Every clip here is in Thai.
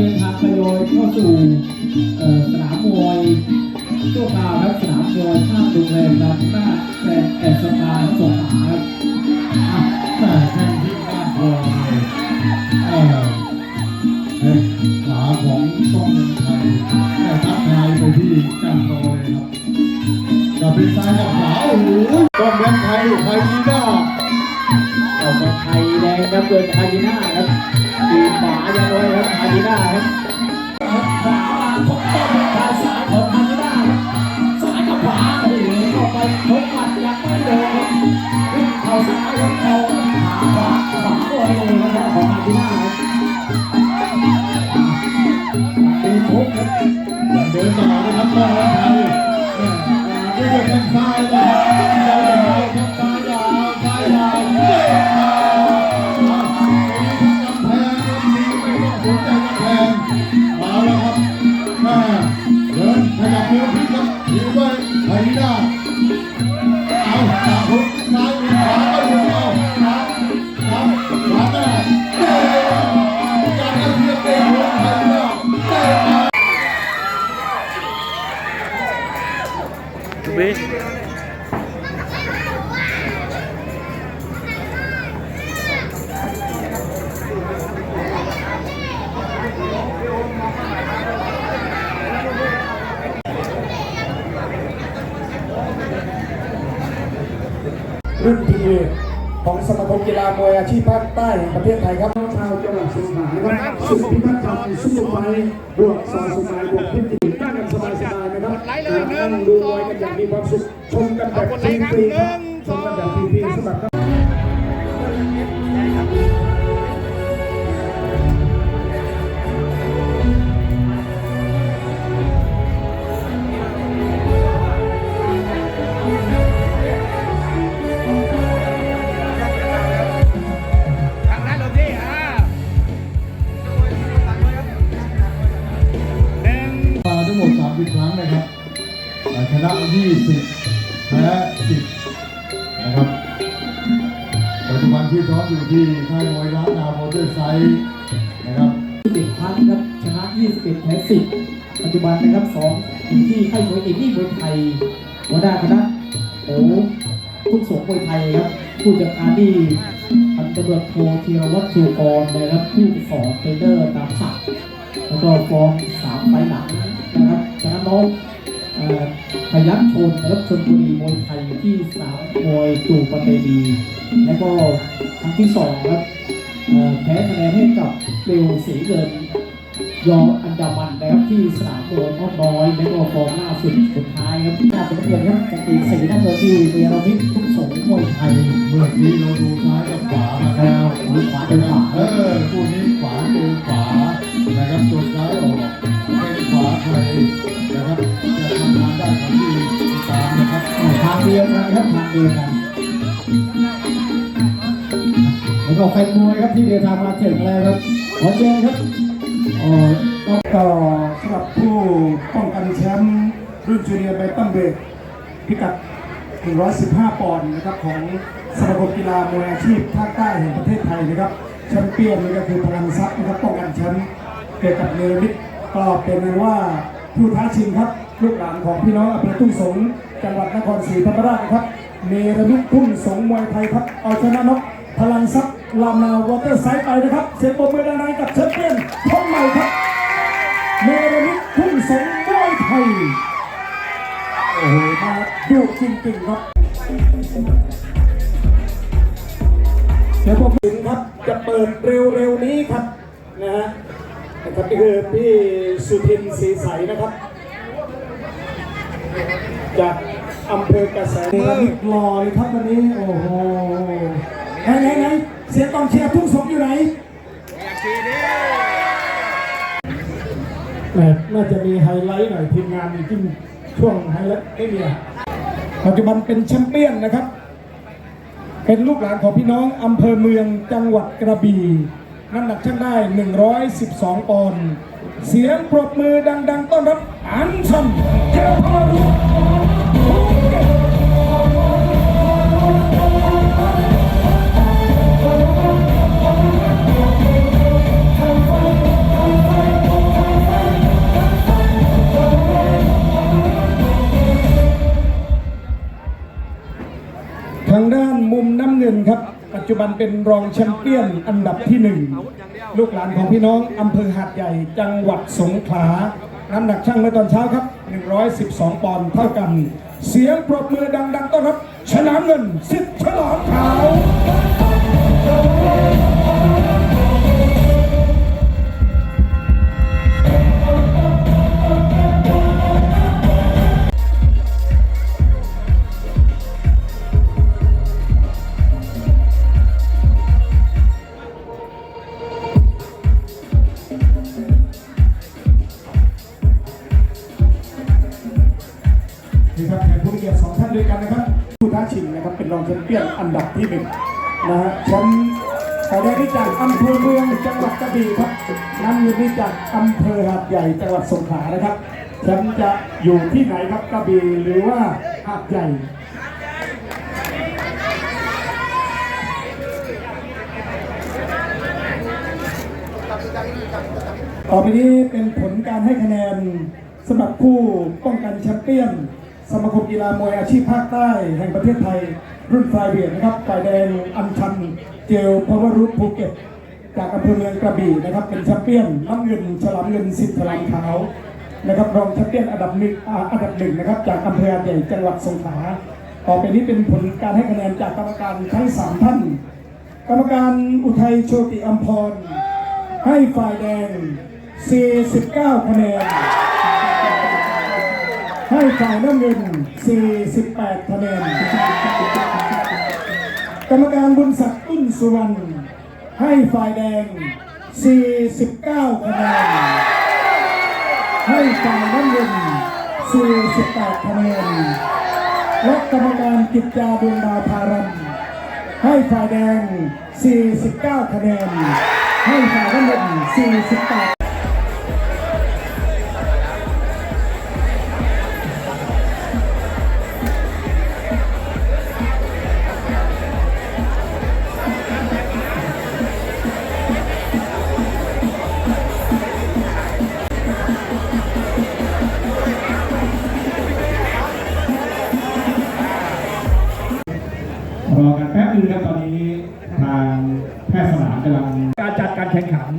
เดินทางไปยอยเข้าสู่สนามมวยชั่วคราวครับสนามมวยข้างโรงแรมนาหน้าแต่แอนสตาร์สงขา ประเทศไทยครับชาวจังหวัดสงขลานะครับสุดพิพัฒน์ธรรมสู้ไปบวกสอสมัยบวกพิจิตรนั่งกันสบายๆนะครับนั่งดูมวยกันอย่างมีความสุขชมกันแบบฟรีๆครับชมกันแบบ 21ครั้งครับชนะ21แพ้10 ปัจจุบันนะครับ2อยู่ที่ค่ายมวยเอกนี่มวยไทยวันหน้าคณะโอ้ทุกสงมวยไทยครับผู้จัดการที่พันตำรวจโทธีรวัตรสุกรนะครับผู้สอนเทรนเนอร์ตามสักแล้วก็ฟอร์มสามไฟหลังนะครับชนะน้องพยัคชนนะครับชนบุรีมวยไทยที่สามมวยตู่ปัตเดี และก็ครั้งที่สองครับ แพ้คะแนนให้กับเปลวสีเงินยออันดามันนะครับที่สนามโดนอ้อมน้อยและก็ฟอร์มล่าสุดสุดท้ายครับหน้าเป็นเงินครับกางเกงสีน้ำเงินที่เรียรามิตทุกสงฆ์มวยไทยเมื่อกี้เราดูซ้ายกับขวามาแล้วขวาเป็นขวาเออคู่นี้ขวาเจอขวานะครับตัวซ้ายออกเป็นขวาใครนะครับจะทำงานได้ครับที่ติดตามนะครับทางเดียวกันครับทางเดียวกัน แฟนมวยครับที่เดินทางมาถึงแล้วครับขอเชิญครับเอ่อสำหรับผู้ป้องกันแชมป์รุ่นจูเนียร์ไบตันเบกพิกัด 115 ปอนด์นะครับของสมาคมกีฬามวยอาชีพภาคใต้แห่งประเทศไทยนะครับแชมเปี้ยนนี่ก็คือพลังทรัพย์นะครับป้องกันแชมป์เกี่ยวกับเนรมิตก็เป็นนั้นว่าผู้ท้าชิงครับลูกหลานของพี่น้องอำเภอทุ่งสงจังหวัดนครศรีธรรมราชนะครับเนรมิตทุ่งสงมวยไทยครับเอาชนะนกพลังทรัพย์ ลามนาวอเตอร์ไซด์ไปนะครับ เสียงปรบมือดังๆกับแชมเปี้ยนคนใหม่ครับเนรมิตทุ่งสงมวยไทย โอ้โห มาดูจริงๆครับเดี๋ยวผมถึงครับ จะเปิดเร็วๆนี้ครับนะฮะนะครับนี่คือพี่สุทินศรีใสนะครับ จากอำเภอกระแสเมืองรอเลยครับวันนี้ โอ้โหไหนไหนไหน เสียงกองเชียร์ทุ่งสงอยู่ไหนแหมน่าจะมีไฮไลท์หน่อยทีมงานจริงช่วงไฮไลท์ไม่มีอะปัจจุบันเป็นแชมเปี้ยนนะครับ เป็นลูกหลานของพี่น้องอำเภอเมืองจังหวัดกระบี่น้ำหนักช่างได้ 112 ปอนด์เสียงปรบมือดัง ๆ ต้อนรับ อันชันเจ้าพารุ มุมน้ำเงินครับ ปัจจุบันเป็นรองแชมเปี้ยนอันดับที่หนึ่งลูกหลานของพี่น้องอำเภอหาดใหญ่จังหวัดสงขลาน้ำหนักช่างเมื่อตอนเช้าครับ 112 ปอนด์เท่ากัน เสียงปรบมือดัง ๆ ต้อนรับ ฉลามเงินสิทธิ์ฉลามขาว ด้วยกันนะครับผู้ท้าชิงนะครับเป็นรองแชมเปี้ยนอันดับที่หนึ่งนะฮะแชมป์ขายได้ที่จากอำเภอเมืองจังหวัดกระบี่ครับน้ำเงินที่จากอำเภอหาดใหญ่จังหวัดสงขลานะครับแชมป์จะอยู่ที่ไหนครับกระบี่หรือว่าหาดใหญ่ต่อไปนี้เป็นผลการให้คะแนนสำหรับผู้ป้องกันแชมเปี้ยน สมาคมกีฬามวยอาชีพภาคใต้แห่งประเทศไทย รุ่นไฟเวียนะครับฝ่ายแดงอัญชันเจลพาวรุษภูเก็ตจากอำเภอเมืองกระบี่นะครับ เป็นแชมเปี้ยนน้ำเงินฉลามเงินสิทธิ์ฉลามขาวนะครับรองแชมเปี้ยนอันดับหนึ่งอ,อันดับหนึ่งนะครับจากอำเภอใหญ่จังหวัดสงขลาต่อไปนี้เป็นผลการให้คะแนนจากกรรมการทั้งสามท่าน กรรมการอุทัยโชติอัมพรให้ฝ่ายแดง 49 คะแนน ให้ฝ่ายน้ำเงิน 48 คะแนน กรรมการบุญศักดิ์อุ่นสุวรรณ ให้ฝ่ายแดง 49 คะแนน ให้ฝ่ายน้ำเงิน 48 คะแนน และกรรมการกิจจาดวงดาวพารัมให้ฝ่ายแดง 49 คะแนน ให้ฝ่ายน้ำเงิน 48 สนามกำลังการจัดการแข่งขัน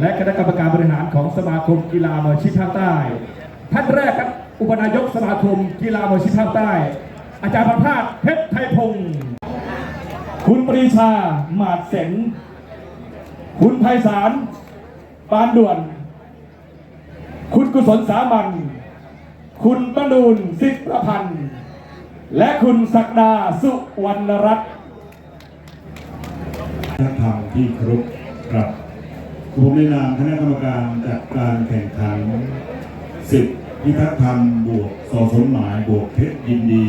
และคณะกรรมการบริหารของสมาคมกีฬามวยอชีพภาคใต้ ท่านแรกครับอุปนายกสมาคมกีฬามวยอชีพภาคใต้ อาจารย์ประภาสเพชรไทยพงศ์คุณปรีชาหมาดเสงคุณไพศาลปานด่วน คุณกุศลสามัญคุณบรรดูลสิทธิประพันธ์ และคุณศักดาสุวรรณรัตน์ วัฒนธรรมที่ครบครับผมในนามคณะกรรมการจัดการแข่งขันสิบพิทักษ์ธรรมบวกสอสมหมายบวกเพชรยินดี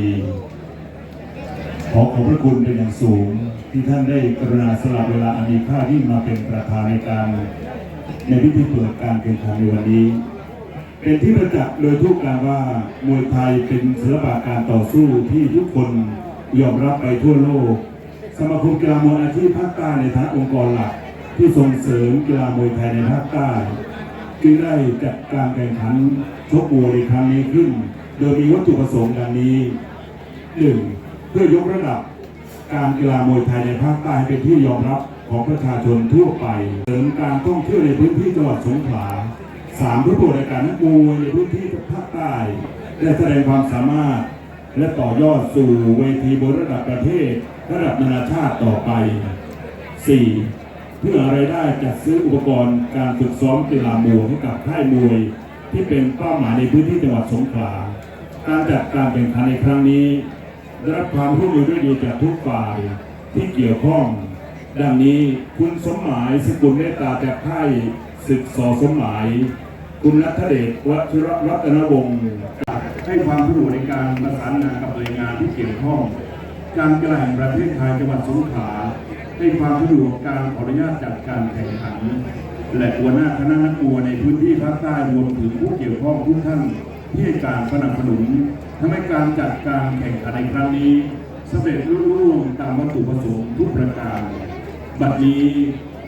ขอขอบพระคุณเป็นอย่างสูง ที่ท่านได้กรุณาสละเวลาอันมีค่าที่มาเป็นประธานในการ ในพิธีเปิดการแข่งขันในวันนี้ เป็นที่ประจักษ์โดยทุกการว่ามวยไทยเป็นศิลปะการต่อสู้ที่ทุกคนยอมรับไปทั่วโลก สมาคมกีฬามวยอาชีพภาคใต้ในฐานะองค์กรหลัก ที่ส่งเสริมกีฬามวยไทยในภาคใต้จึงได้จัดการแข่งขันชกมวยในครั้งนี้ขึ้น โดยมีวัตถุประสงค์ดังนี้หนึ่งเพื่อยกระดับการกีฬามวยไทยในภาคใต้ให้เป็นที่ยอมรับของประชาชนทั่วไป เสริมการท่องเที่ยวในพื้นที่จังหวัดสงขลาสามเพื่อโปรดรายการนักมวยในพื้นที่ภาคใต้ได้แสดงความสามารถ และต่อยอดสู่เวทีบนระดับประเทศ ระดับนานาชาติต่อไป 4. เพื่อรายได้จัดซื้ออุปกรณ์การฝึกซ้อมกีฬามวยให้กับค่ายมวย ที่เป็นเป้าหมายในพื้นที่จังหวัดสงขลา การจัดการแข่งขันในครั้งนี้ ได้รับความร่วมมือด้วยดีจากทุกฝ่ายที่เกี่ยวข้อง ดังนี้คุณสมหมายสกุลเมตตาจากค่ายศึกสอสมหมายคุณนัทเดชวัชรรัตนวงศ์ให้ความร่วมมือในการประสานงานกับหน่วยงานที่เกี่ยวข้อง การกีฬาแห่งประเทศไทยจังหวัดสงขลาให้ความสะดวกการขออนุญาตจัดการแข่งขัน และหัวหน้าคณะนักมวในพื้นที่ภาคใต้รวมถึงผู้เกี่ยวข้องทุกท่านที่ให้การสนับสนุนทำให้การจัดการแข่งขันในครั้งนี้สำเร็จรุ่ร่วงตามวัตถุประสงค์ทุกประการ บัดนี้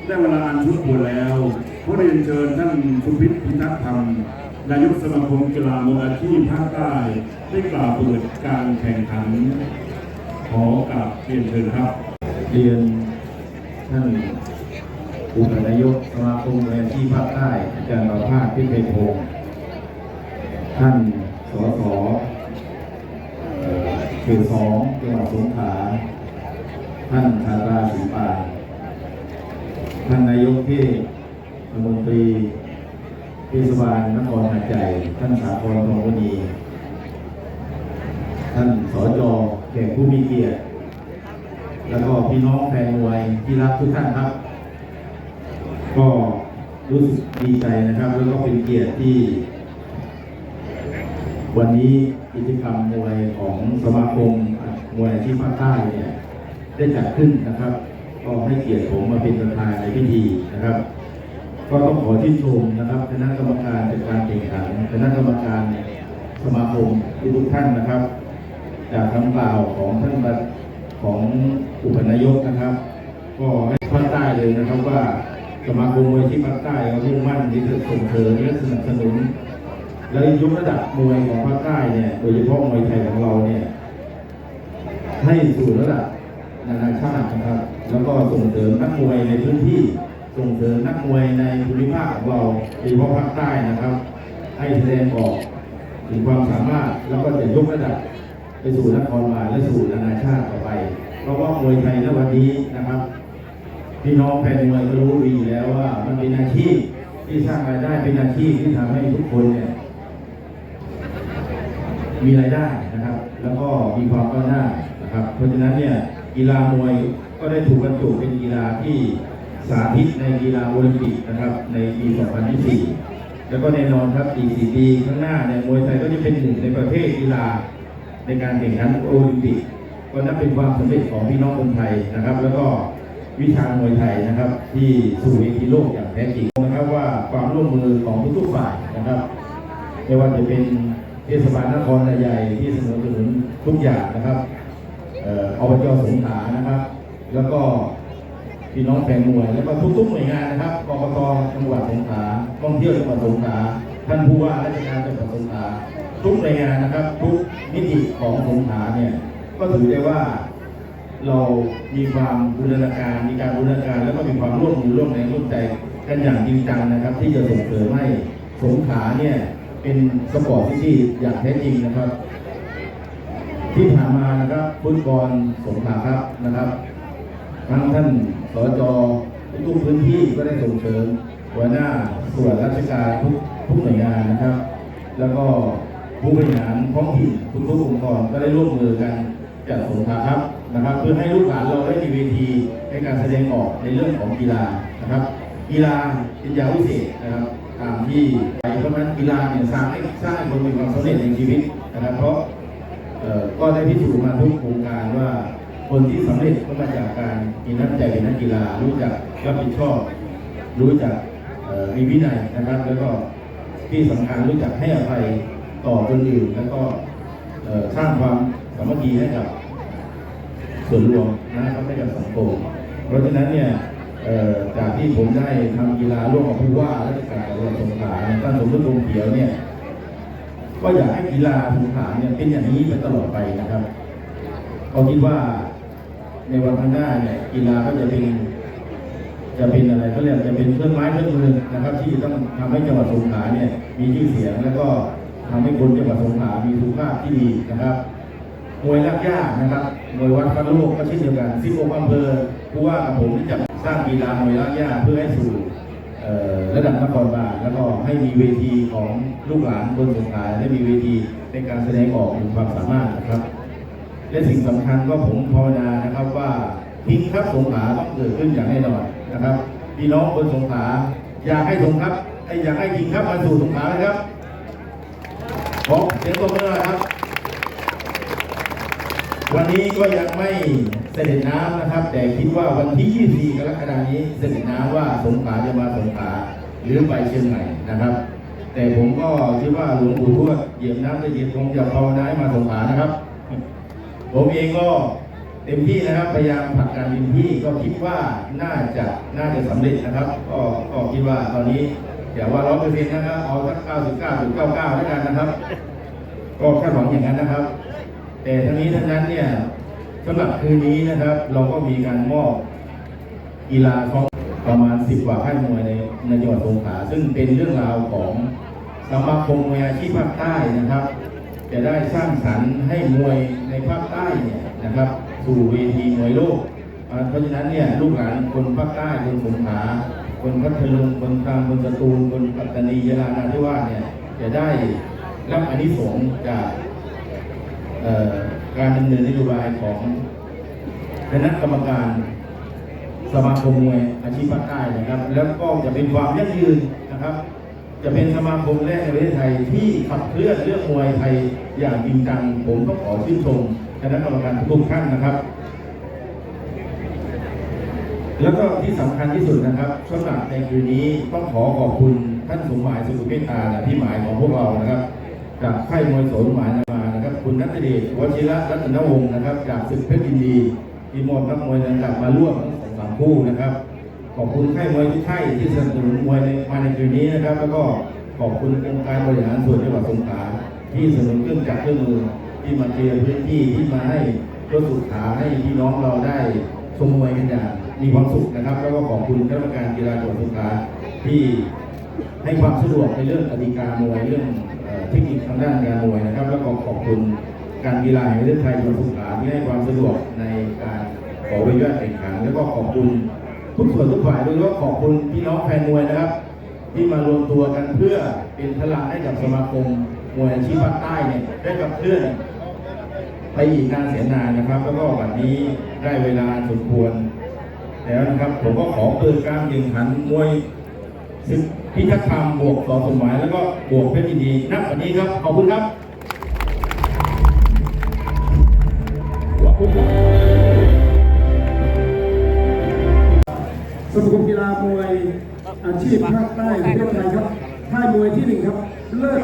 ได้เวลาอันชุดควรแล้วขอเรียนเชิญท่านสุพิษพิทักษ์ธรรมนายกสมาคมกีฬามวยอาชีพภาคใต้ได้กล่าวเปิดการแข่งขัน ขอกราบเรียนเชิญครับ เรียนท่านอุปนายกสมาคมแรงที่ภาคใต้อาจารย์ประภาสพิเศษพงศ์ท่านสสเอ่อเขตสองจังหวัดสงขลาท่านชาตราศรีปานท่านนายกเทศมนตรีเทศบาลนครหาดใหญ่ท่านสาครทองวณีท่านสจ แขกผู้มีเกียรติ แล้วก็พี่น้องแฟนมวยที่รักทุกท่านครับ ก็รู้สึกดีใจนะครับ แล้วก็เป็นเกียรติที่ วันนี้กิจกรรมมวยของสมาคมมวยอาชีพภาคใต้เนี่ยได้จัดขึ้นนะครับ ก็ให้เกียรติผมมาเป็นประธานในพิธีนะครับ ก็ต้องขอชื่นชมนะครับคณะกรรมการจัดการแข่งขันคณะกรรมการสมาคมทุกท่านนะครับ จากคำกล่าวของท่านประของอุปนายกนะครับ ก็ให้ภาคใต้เลยนะครับว่าสมาคมมวยที่ภาคใต้มุ่งมั่นที่จะส่งเสริมและสนับสนุน และยกระดับมวยของภาคใต้เนี่ย โดยเฉพาะมวยไทยของเราเนี่ย ให้สู่ระดับนานาชาตินะครับ แล้วก็ส่งเสริมนักมวยในพื้นที่ส่งเสริมนักมวยในภูมิภาคของเราโดยเฉพาะภาคใต้นะครับ ให้แสดงออกถึงความสามารถแล้วก็จะยกระดับ ไปสู่นครบาลและสู่นานาชาติต่อไป เพราะว่ามวยไทยณวันนี้นะครับ พี่น้องแฟนมวยก็รู้ดีแล้วว่ามันเป็นอาชีพที่สร้างรายได้เป็นอาชีพที่ทำให้ทุกคนเนี่ยมีรายได้นะครับ แล้วก็มีความก้าวหน้านะครับ เพราะฉะนั้นเนี่ยกีฬามวยก็ได้ถูกบรรจุเป็นกีฬาที่สาธิตในกีฬาโอลิมปิกนะครับในปี 2024 แล้วก็แน่นอนครับอีก4ปีข้างหน้าเนี่ยมวยไทยก็จะเป็นหนึ่งในประเภทกีฬา ในการแข่งขันโอลิมปิกก็นับเป็นความสำเร็จของพี่น้องคนไทยนะครับ แล้วก็วิชามวยไทยนะครับ ที่สู่เวทีโลกอย่างแท้จริงนะครับว่าความร่วมมือของทุกๆฝ่ายนะครับไม่ว่าจะเป็นเทศบาลนครใหญ่ที่สนับสนุนทุกอย่างนะครับเอ่ออบจสงขลานะครับ แล้วก็พี่น้องแฟนมวยแล้วก็ทุกๆหน่วยงานนะครับกกตจังหวัดสงขลาท่องเที่ยวจังหวัดสงขลาท่านผู้ว่าราชการจังหวัดสงขลาทุกหน่วยงานนะครับทุก มิติของสงขลาเนี่ยก็ถือได้ว่าเรามีความบูรณาการมีการบูรณาการแล้วก็มีความร่วมมือร่วมแรงร่วมใจกันอย่างจริงจังนะครับ ที่จะส่งเสริมให้สงขลาเนี่ยเป็นสปอร์ตซิตี้อย่างแท้จริงนะครับ ที่ผ่านมานะครับฟุตบอลสงขลาครับนะครับทั้งท่านสจทุกพื้นที่ก็ได้ส่งเสริมหัวหน้าส่วนราชการทุกทุกหน่วยงานนะครับ แล้วก็ ผู้บริหารท้องถิ่นทุกๆองค์กรก็ได้ร่วมมือกันจัดสงครับนะครับ เพื่อให้ลูกหลานเราได้มีเวทีในการแสดงออกในเรื่องของกีฬานะครับ กีฬาเป็นยาวิเศษนะครับตามที่ไปเพราะนั้นกีฬาเนี่ยสร้างให้สร้างให้คนมีความสำเร็จในชีวิตนะครับ เพราะเอ่อก็ได้พิสูจน์มาทุกโครงการว่าคนที่สำเร็จก็มาจากการมีน้ำใจเป็นนักกีฬารู้จักรับผิดชอบ รู้จักมีวินัยนะครับ แล้วก็ที่สำคัญรู้จักให้อภัย ต่อคนอื่นแล้วก็สร้างความสามัคคีให้กับส่วนรวมนะครับให้กับสังคมเพราะฉะนั้นเนี่ยจากที่ผมได้ทำกีฬาร่วมกับผู้ว่าราชการจังหวัดสงขลาท่านสมฤทธิ์วงเขียวเนี่ยก็อยากให้กีฬาสงขลาเนี่ยเป็นอย่างนี้ไปตลอดไปนะครับเขาคิดว่าในวันข้างหน้าเนี่ยกีฬาก็จะเป็นจะเป็นอะไรเขาเรียกจะเป็นเครื่องไม้เครื่องมือนะครับ ที่ต้องทำให้จังหวัดสงขลาเนี่ยมีชื่อเสียงแล้วก็ ทำให้คนจังหวัดสงขลามีสุขภาพที่ดีนะครับ มวยรักย่านะครับมวยวัดพระโลกก็เช่นเดียวกันที่อำเภอผู้ว่าผมที่จะสร้างกีฬามวยรักย่าเพื่อให้สู่ระดับนครบาลแล้วก็ให้มีเวทีของลูกหลานบนสงขลาได้มีเวทีในการแสดงออกถึงความสามารถนะครับ และสิ่งสำคัญก็ผมภาวนานะครับว่าทิ้งครับสงขลาต้องเกิดขึ้นอย่างแน่นอนนะครับพี่น้องบนสงขลาอยากให้สงครับอยากให้ยิงครับมาสู่สงขลานะครับ ขอเสียงตบมือหน่อยครับ วันนี้ก็ยังไม่เสด็จน้ำนะครับ แต่คิดว่าวันที่ 24 กรกฎาคมนี้เสด็จน้ำว่าสงขลาจะมาสงขลาหรือไปเชียงใหม่นะครับ แต่ผมก็คิดว่าหลวงปู่ทวดเหยียบน้ำได้เหยียบคงจะภาวนาให้มาสงขลานะครับ ผมเองก็เต็มที่นะครับพยายามผลักดันเต็มที่ก็คิดว่าน่าจะน่าจะสำเร็จนะครับ ก็ก็คิดว่าตอนนี้ อย่าว่าร้อยเปอร์เซ็นต์นะครับ เอาสักเก้าสิบเก้าถึงเก้าเก้าแล้วกันนะครับ ก็คาดหวังอย่างนั้นนะครับ แต่ทั้งนี้ทั้งนั้นเนี่ยสำหรับคืนนี้นะครับ เราก็มีการมอบกีฬาของประมาณ10กว่าค่ายมวยในในจังหวัดสงขลาซึ่งเป็นเรื่องราวของสมาคมมวยอาชีพภาคใต้นะครับ จะได้สร้างสรรค์ให้มวยในภาคใต้เนี่ยนะครับ สู่เวทีมวยโลก เพราะฉะนั้นเนี่ยลูกหลานคนภาคใต้คนสงขลา คนพัทลุงคนตรังคนสตูลคนปัตตานียะลานาธิวาสเนี่ยจะได้รับอนิสงส์จากการดำเนินนโยบายของคณะกรรมการสมาคมมวยอาชีพภาคใต้นะครับ แล้วก็จะเป็นความยั่งยืนนะครับ จะเป็นสมาคมแรกในประเทศไทยที่ขับเคลื่อนเรื่องมวยไทยอย่างจริงจังผมต้องขอชื่นชมคณะกรรมการทุกท่านนะครับ แล้วก็ที่สำคัญที่สุดนะครับสำหรับในคืนนี้ต้องขอขอบคุณท่านสมหมายสุขุมเมตตาและพี่หมายของพวกเรานะครับจากค่ายมวยโสนหมายมานะครับ คุณนัทเดชวชิระรัตนวงศ์นะครับ จากศึกเพชรยินดีที่มอบนักมวยระดับมาร่วมทั้งสองสามคู่นะครับ ขอบคุณค่ายมวยทุกค่ายที่สนับสนุนมวยในมาในคืนนี้นะครับ แล้วก็ขอบคุณองค์การบริหารส่วนจังหวัดสงขลาที่สนับสนุนเครื่องจักรเครื่องมือที่มาเคลียร์พื้นที่ที่มาให้รถสุขาให้พี่น้องเราได้ชมมวยกันอย่าง มีความสุขนะครับ แล้วก็ขอบคุณคณะกรรมการกีฬาจังหวัดสงขลาที่ให้ความสะดวกในเรื่องกติกามวยเรื่องเทคนิคทางด้านการมวยนะครับ แล้วก็ขอบคุณการกีฬาแห่งประเทศไทยจังหวัดสงขลาที่ให้ความสะดวกในการขอใบอนุญาตแข่งขัน แล้วก็ขอบคุณทุกส่วนทุกฝ่ายโดยเฉพาะขอบคุณพี่น้องแฟนมวยนะครับ ที่มารวมตัวกันเพื่อเป็นพลังให้กับสมาคมมวยอาชีพภาคใต้เนี่ยได้กับเคลื่อนไปอีกนานแสนนานนะครับ แล้วก็วันนี้ได้เวลาสมควร แล้วนะครับ ผมก็ขอเปิดการแข่งขันมวยซึ่งพิทักษ์ธรรมบวกต่อสมหมายแล้วก็บวกเพชรยินดีนับวันนี้ครับ ขอบคุณครับสมาคมกีฬามวยอาชีพภาคใต้ประเทศไทยครับค่ายมวยที่หนึ่งครับ เลิศ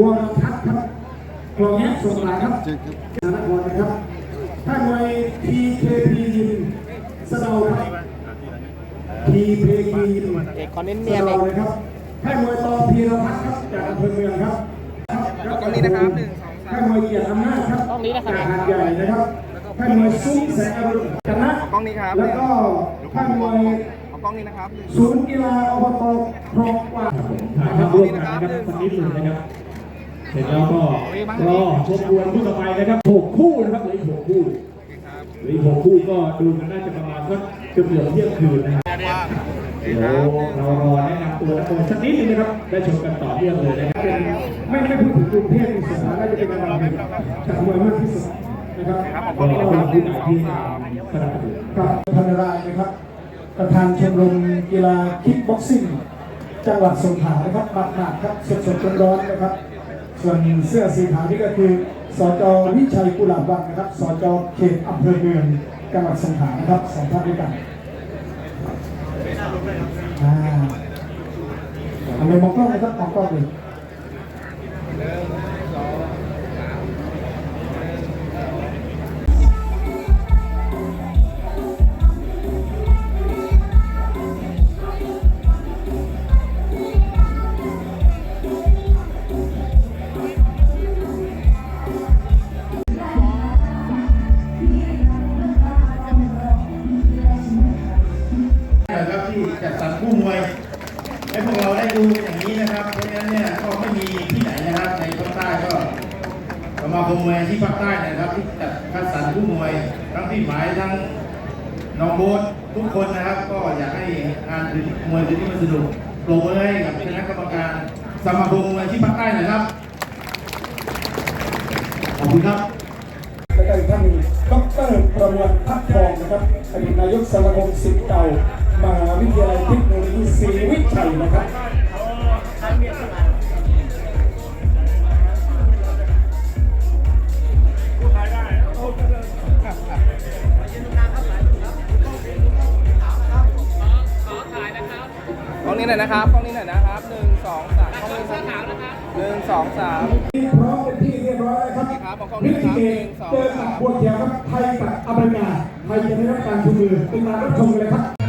วรทัศน์ครับคลองแยกสงขลาครับนานครนะครับ TKP ยิมเอกคอนเน้นสะเนียนเดาเองเลยครับค่ายมวยตอพีรพัฒน์ครับจากอำเภอเมืองครับกล้องนี้นะครับหนึ่งสองสามค่ายมวยเกียรติอำนาจครับกล้องนี้นะครับจากหาดใหญ่นะครับค่ายมวยซุ้มแสงอรุณชนะกล้องนี้ครับแล้วก็ค่ายมวยเอากล้องนี้นะครับศูนย์กีฬาอบตคลองกวางถ่ายภาพร่วมกันนะครับสักนิดหนึ่งนะครับเสร็จแล้วก็รอชมดวลคู่ต่อไปนะครับหกคู่นะครับเหลืออีกหกคู่เหลืออีกหกคู่ก็ดูกันน่าจะประมาณสักเกือบเกือบเที่ยงคืนนะครับ เดี๋ยวเรารอแนะนำตัวนัวสักนิดนึงนะครับ ได้ชมกันต่อเนื่องเลยนะครับเป็นไม่ไม่พูดถึงกรุงเทพนี่สถานะจะเป็นระดับหนึ่งจากมวยมากที่สุดนะครับก็เป็นผู้ใหญ่ที่สนับสนุนกับพันรายนะครับ ประธานชมรมกีฬาคิกบ็อกซิ่งจังหวัดสงขลานะครับบัตรหนักครับสดๆร้อนๆนะครับ ส่วนเสื้อสีขาวนี่ก็คือสจวิชัยกุหลาบวังนะครับสจเขตอำเภอเมืองจังหวัดสงขลานะครับสองท่านด้วยกัน อ่าทำไมมองกล้องนะครับมองกล้องเสนุกโปรโมทให้กับคณะกรรมการสมาคมมวยที่ภาคใต้หน่อยครับ ขอบคุณครับและก็อีกท่านหนึ่งดรประมวลพักทองนะครับอดีตนายกสมาคมสิทธิ์เก่ามหาวิทยาลัยเทคโนโลยีศรีวิชัยนะครับ นี้หน่อยนะครับกล้องนี้หน่อยนะครับหนึ่งสองสามกล้องนี้ครับหนึ่งสองสามที่พร้อมเป็นที่เรียบร้อยแล้วครับครับของกล้องนี้วินะคธีรับเกหนึ่มงสองเจอกัสาบมบัวเขียวครับไทยกับอเมริกาไทยจะได้รับการชูมือเป็นการรับชมเลยครับ